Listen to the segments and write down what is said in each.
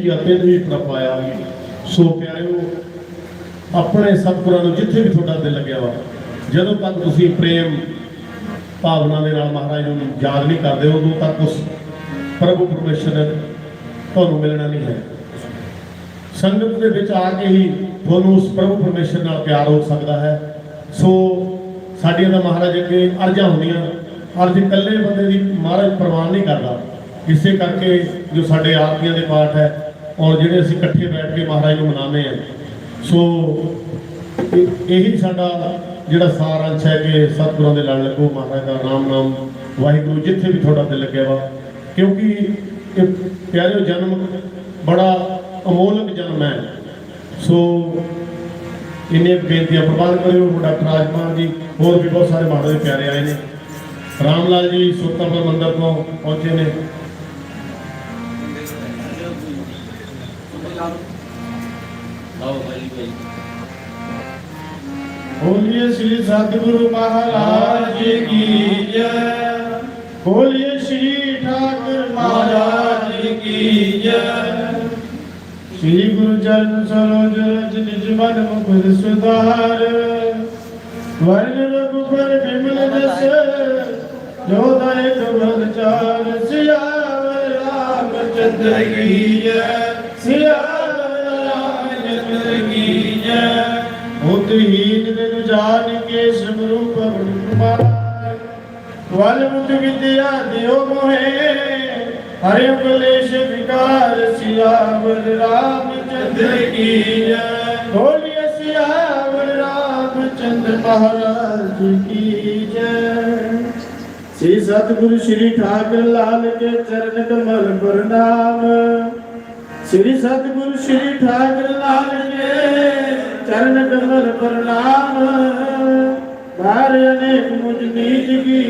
ਕੀ ਅਤਿੰਦ ਵੀ ਪ੍ਰਪਾਇਆ ਸੋ ਪਿਆਰਿਓ ਆਪਣੇ ਸਤਿਗੁਰਾਂ ਨੂੰ ਜਿੱਥੇ ਵੀ ਤੁਹਾਡਾ ਦਿਲ ਲੱਗਿਆ ਵਾ, ਜਦੋਂ ਤੱਕ ਤੁਸੀਂ ਪ੍ਰੇਮ ਭਾਵਨਾ ਦੇ ਨਾਲ ਮਹਾਰਾਜ ਨੂੰ ਯਾਦ ਨਹੀਂ ਕਰਦੇ ਉਦੋਂ ਤੱਕ ਉਸ ਪ੍ਰਭੂ ਪਰਮੇਸ਼ਰ ਤੁਹਾਨੂੰ ਮਿਲਣਾ ਨਹੀਂ ਹੈ। ਸੰਗਤ ਦੇ ਵਿੱਚ ਆ ਕੇ ਹੀ ਤੁਹਾਨੂੰ ਉਸ ਪ੍ਰਭੂ ਪਰਮੇਸ਼ਰ ਨਾਲ ਪਿਆਰ ਹੋ ਸਕਦਾ ਹੈ। ਸੋ ਸਾਡੀਆਂ ਦਾ ਮਹਾਰਾਜ ਅੱਗੇ ਅਰਜ਼ਾਂ ਹੁੰਦੀਆਂ, ਅਰਜ਼ ਇਕੱਲੇ ਬੰਦੇ ਦੀ ਮਹਾਰਾਜ ਪ੍ਰਵਾਨ ਨਹੀਂ ਕਰਦਾ। ਇਸੇ ਕਰਕੇ ਜੋ ਸਾਡੇ ਆਰਤੀਆਂ ਦੇ ਪਾਠ ਹੈ ਔਰ ਜਿਹੜੇ ਅਸੀਂ ਇਕੱਠੇ ਬੈਠ ਕੇ ਮਹਾਰਾਜ ਨੂੰ ਮਨਾਉਂਦੇ ਆ ਸੋ, ਇਹੀ ਸਾਡਾ ਜਿਹੜਾ ਸਾਰ ਅੰਸ਼ ਹੈ ਕਿ ਸਤਿਗੁਰਾਂ ਦੇ ਲੜ ਲੱਗੋ, ਮਹਾਰਾਜ ਦਾ ਨਾਮ ਨਾਮ ਵਾਹਿਗੁਰੂ, ਜਿੱਥੇ ਵੀ ਤੁਹਾਡਾ ਦਿਲ ਲੱਗਿਆ ਵਾ। ਕਿਉਂਕਿ ਇਹ ਪਿਆਰਿਓ ਜਨਮ ਬੜਾ ਅਮੋਲਕ ਜਨਮ ਹੈ। ਸੋ, ਇੰਨੇ ਬੇਨਤੀਆਂ ਪ੍ਰਬੰਧ ਕਰਿਓ ਡਾਕਟਰ ਰਾਜਮਾਨ ਜੀ, ਹੋਰ ਵੀ ਬਹੁਤ ਸਾਰੇ ਮਹਾਰਾਜ ਪਿਆਰੇ ਆਏ ਨੇ। ਰਾਮ ਲਾਲ ਜੀ ਸੁਲਤਾਨਪੁਰ ਮੰਦਰ ਤੋਂ ਪਹੁੰਚੇ ਨੇ। ਲਓ ਭਾਈ ਭਾਈ ਬੋਲੀਏ ਸ੍ਰੀ ਸਤਿਗੁਰੂ ਮਹਾਰਾਜ ਜੀ ਕੀ ਜੈ। ਬੋਲੀਏ ਸ੍ਰੀ ਠਾਕੁਰ ਮਹਾਰਾਜ ਜੀ ਕੀ ਜੈ। ਸ੍ਰੀ ਗੁਰੂ ਚਰਨ ਸਰੋਜ ਰਜ ਨਿਜ ਮਨ ਮੁਖ ਸੁਧਾਰ। ਵਰਨ ਰਘੁਪਰ ਬਿਮਲ ਜਸ, ਜੋ ਦਾਇ ਤੁਮਰ ਚਾਰ ਸਿਆਵ ਰਾਮ ਚੰਦਰ ਕੀ ਜੈ। ਸਿਆਵ ہرش وکارم رام چند ہو شامل رام چندر مہاراجی ستگ شری ٹھاکر لال کے چرن کمل پر نام ਸ੍ਰੀ ਸਤਿਗੁਰ ਸ੍ਰੀ ਠਾਕੁਰ ਲਾਲ ਜੀ, ਚਰਨ ਕਮਲ ਪ੍ਰਣਾਮ। ਧਾਰ ਅਨੇਕ ਮੁਝ ਨੀਚ ਕੀ,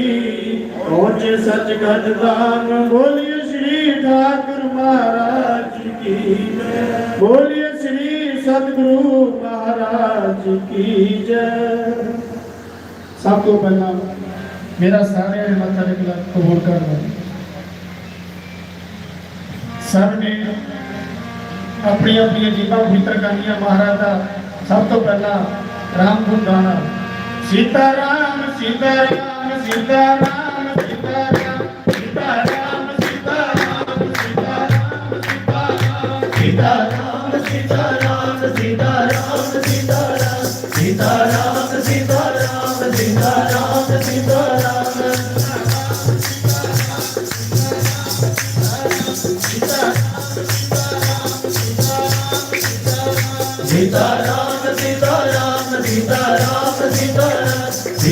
ਪਹੁੰਚੇ ਸੱਚ ਗਜ ਦਾਨ ਬੋਲਿਏ ਸ੍ਰੀ ਠਾਕੁਰ ਮਹਾਰਾਜ ਕੀ ਜੈ। ਬੋਲਿਏ ਸ੍ਰੀ ਸਤਿਗੁਰੂ ਮਹਾਰਾਜ ਕੀ ਜੈ। ਸਭ ਤੋਂ ਪਹਿਲਾਂ ਮੇਰਾ ਸਾਰਿਆਂ ਦੇ ਮੱਥਾ ਟੇਕਣਾ ਕਬੂਲ ਕਰਨਾ ਸਭ ਨੇ ਆਪਣੀਆਂ ਆਪਣੀਆਂ ਜੀਵਾਂ ਪਵਿੱਤਰ ਕਰਨੀਆਂ ਮਹਾਰਾਜ ਦਾ ਸਭ ਤੋਂ ਪਹਿਲਾਂ ਰਾਮ ਗੁਣ ਗਾਣਾ ਸੀਤਾ ਰਾਮ ਸੀਤਾ ਰਾਮ ਸੀਤਾ ਰਾਮ ਸੀਤਾ ਰਾਮ ਸੀਤਾ ਰਾਮ ਸੀਤਾ ਰਾਮ ਸੀਤਾ ਰਾਮ ਸੀਤਾ ਰਾਮ ਸੀਤਾ ਰਾਮ ਸੀਤਾ ਰਾਮ ਸੀਤਾ ਰਾਮ ਸੀਤਾ ਰਾਮ ਸੀਤਾ ਰਾਮ ਸੀਤਾ ਰਾਮ ਸੀਤਾ ਰਾਮ ਸੀਤਾ ਰਾਮ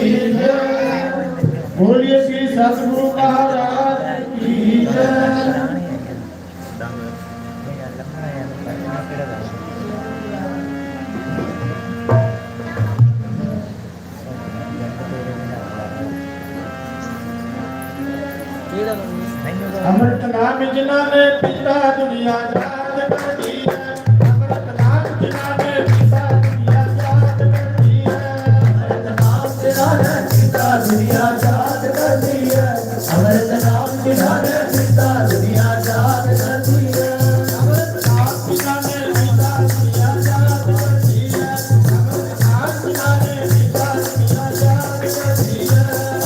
ਕੀ ਜੈ ਬੋਲੀਏ ਸ੍ਰੀ ਸਤਿਗੁਰੂ ਮਹਾਰਾਜ ਕੀ ਜੈ ਅਮਰਤ ਨਾਮ ਜਿਨ੍ਹਾਂ ਨੇ ਪਿਤਾ ਦੁਨੀਆ ਦਾ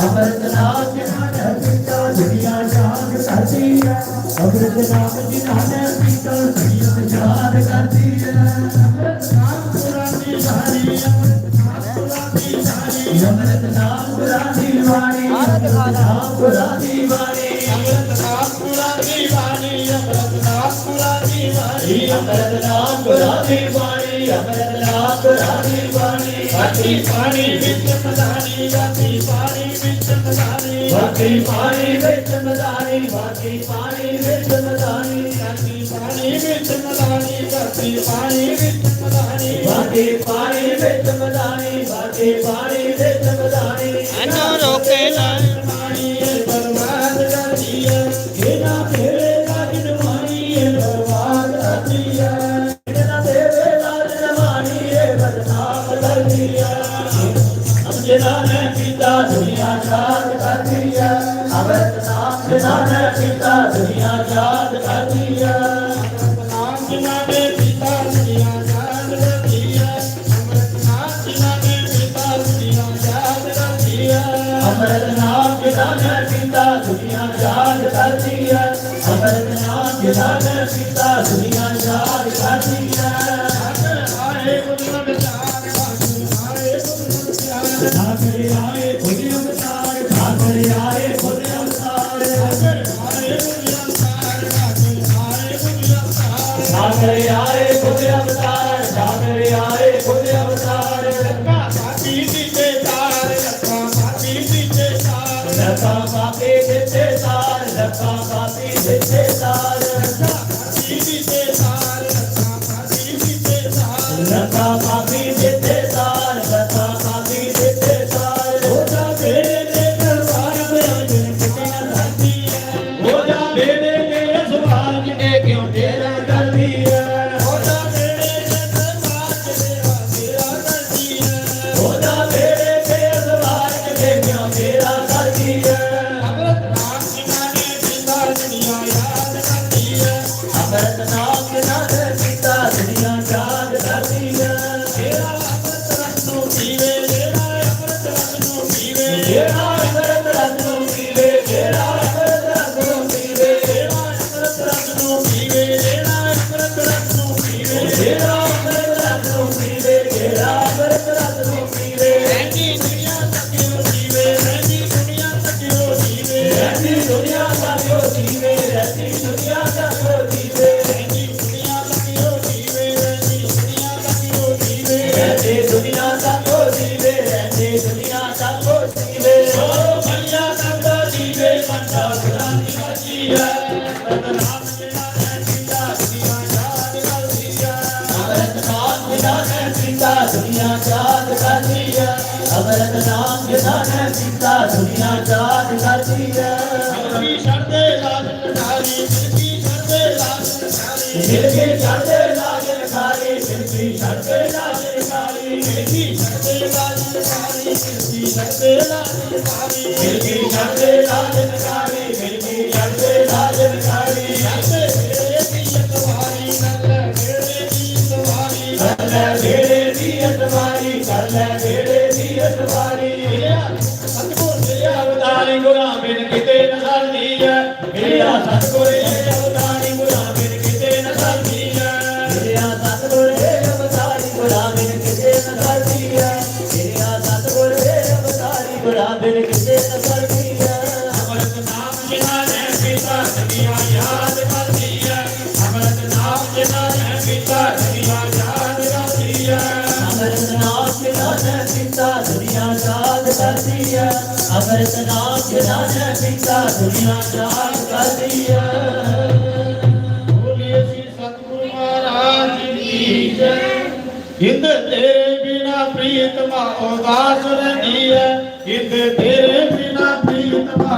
امرت نام جنہ پیتا دنیا جان کرتی امرت نام جنہ پیتا دنیا جان کرتی ہے امرت امرت نام امرت نام پرانی وانی امرت نام پرانی امرت نام امرت نام امرت نام پرانی وانی پانی ਕਾਤੀ ਪਾਣੀ ਵਿੱਚ ਮਦਾਨੀ ਵਾਤੀ ਪਾਣੀ ਵਿੱਚ ਮਦਾਨੀ ਕਾਤੀ ਪਾਣੀ ਵਿੱਚ ਮਦਾਨੀ ਕਾਤੀ ਪਾਣੀ ਵਿੱਚ ਮਦਾਨੀ ਵਾਤੀ ਪਾਣੀ ਸਾਥੀਆ ਅਮਰਤ ਨਾਮ ਜਿਨਾ ਨੇ ਸੀਤਾ ਦੁਨੀਆ ਚਾਰ ਸਾਥੀਆ ਕਰਦੀ ਹੈ ਅਮਰਤ ਨਾਮ ਜਿਨਾਨੇ ਕੀਤਾ ਦੁਨੀਆ ਚਾਰ ਕਰਦੀ ਹੈ। ਅਮਰੀ ਛੜਦੇ ਲਾਜ ਨਾਰੀ ਮਿਲਕੀ ਛੜਦੇ ਲਾਜ ਨਾਰੀ ਮਿਲਕੀ ਛੜਦੇ ਲਾਜ ਨਾਰੀ ਮਿਲਕੀ ਛੜਦੇ ਲਾਜ ਨਾਰੀ ਮਿਲਕੀ ਛੜਦੇ ਲਾਜ ਨਾਰੀ ਮਿਲਕੀ ਛੜਦੇ ਲਾਜ ਨਾਰੀ ਮਿਲਕੀ ਛੜਦੇ ਲਾਜ ਨਾਰੀ ਅਮਰਤ ਨਾਮ ਜਨਾਨ ਪਿਤਾ ਦੁਨੀਆ ਜਾਗ ਕਰਦੀ ਹੈ ਹਿੰਦ ਤੇਰੇ ਬਿਨਾ ਪ੍ਰੀਤਮਾ ਉਦਾਸ ਰਹਿੰਦੀ ਹੈ। ਹਿੰਦ ਤੇਰੇ ਬਿਨਾ ਪ੍ਰੀਤਮਾ